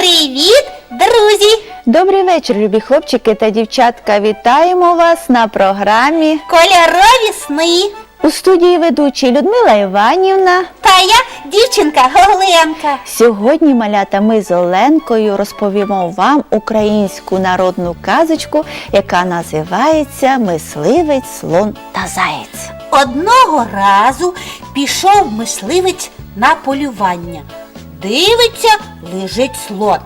Привіт, Добрий вечір, любі хлопчики та дівчатка. Вітаємо вас на програмі Кольорові сни. у студії ведучі Людмила Іванівна. Та я дівчинка Оленка. Сьогодні, малята, ми з Оленкою розповімо вам українську народну казочку, яка називається Мисливець, слон та заєць. Одного разу пішов мисливець на полювання. Дивиться, лежить слон.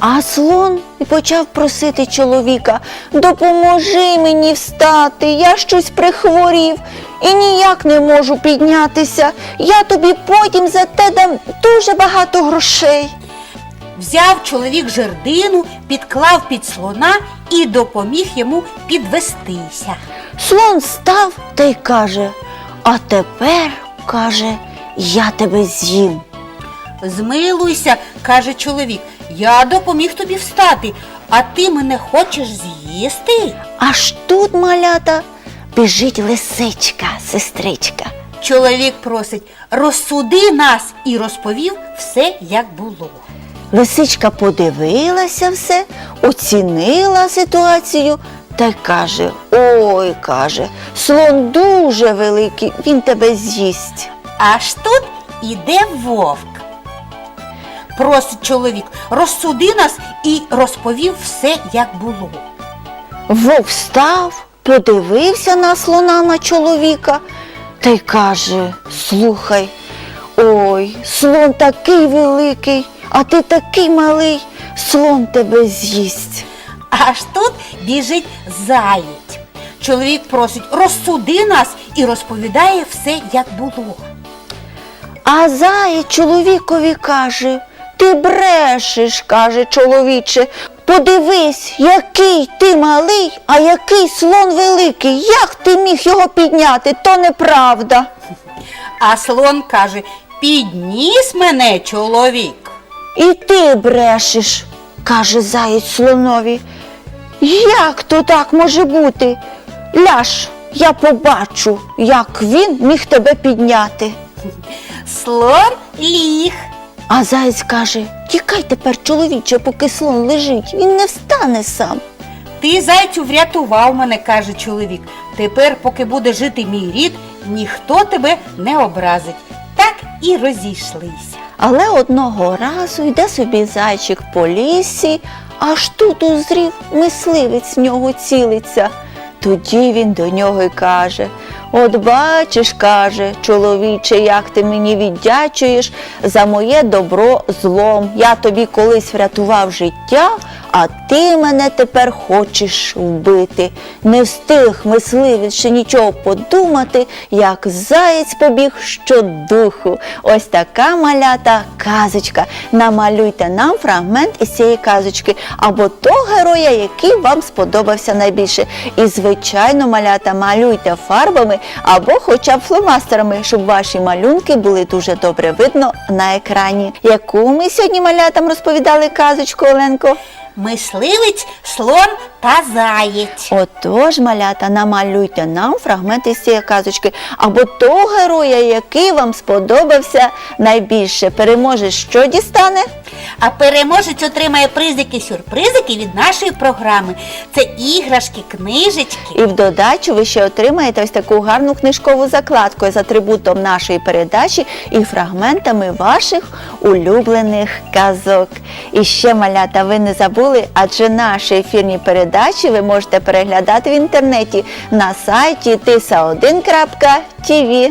А слон і почав просити чоловіка допоможи мені встати, я щось прихворів і ніяк не можу піднятися. Я тобі потім за те дам дуже багато грошей. Взяв чоловік жердину, підклав під слона і допоміг йому підвестися. Слон став та й каже, а тепер, каже, я тебе з'їм. Змилуйся, каже чоловік, я допоміг тобі встати, а ти мене хочеш з'їсти? Аж тут, малята, біжить лисичка, сестричка. Чоловік просить, розсуди нас і розповів все, як було. Лисичка подивилася все, оцінила ситуацію та й каже: Ой, каже, слон дуже великий, він тебе з'їсть. Аж тут іде вовк. Просить чоловік, розсуди нас і розповів все, як було. Вовк встав, подивився на слона на чоловіка та й каже: Слухай, ой, слон такий великий, а ти такий малий, слон тебе з'їсть. Аж тут біжить заєць. Чоловік просить, розсуди нас і розповідає все, як було. А заєць чоловікові каже, ти брешеш, каже чоловіче. Подивись, який ти малий, а який слон великий. Як ти міг його підняти? То неправда. А слон каже, підніс мене чоловік. І ти брешеш, каже заєць слонові. Як то так може бути? Ляж, я побачу, як він міг тебе підняти. Слон ліг. А заєць каже: Тікай тепер, чоловіче, поки слон лежить, він не встане сам. Ти, зайцю, врятував мене, каже чоловік. Тепер, поки буде жити мій рід, ніхто тебе не образить. Так і розійшлися. Але одного разу йде собі зайчик по лісі, аж тут узрів мисливець в нього цілиться. Тоді він до нього й каже: От бачиш, каже, чоловіче, як ти мені віддячуєш за моє добро злом. Я тобі колись врятував життя, а ти мене тепер хочеш вбити. Не встиг мисливець ще нічого подумати, як заєць побіг щодуху. Ось така малята казочка. Намалюйте нам фрагмент із цієї казочки або того героя, який вам сподобався найбільше. І, звичайно, малята малюйте фарбами або хоча б фломастерами, щоб ваші малюнки були дуже добре видно на екрані. Яку ми сьогодні малятам розповідали казочку, Оленко? Мисливець, слон та заєць. Отож, малята, намалюйте нам фрагменти з цієї казочки або того героя, який вам сподобався найбільше. Переможе, що дістане? А переможець отримає призики-сюрпризики від нашої програми. Це іграшки, книжечки. І в додачу ви ще отримаєте ось таку гарну книжкову закладку з атрибутом нашої передачі і фрагментами ваших улюблених казок. І ще, малята, ви не забули, адже наші ефірні передачі ви можете переглядати в інтернеті на сайті tisa1.tv.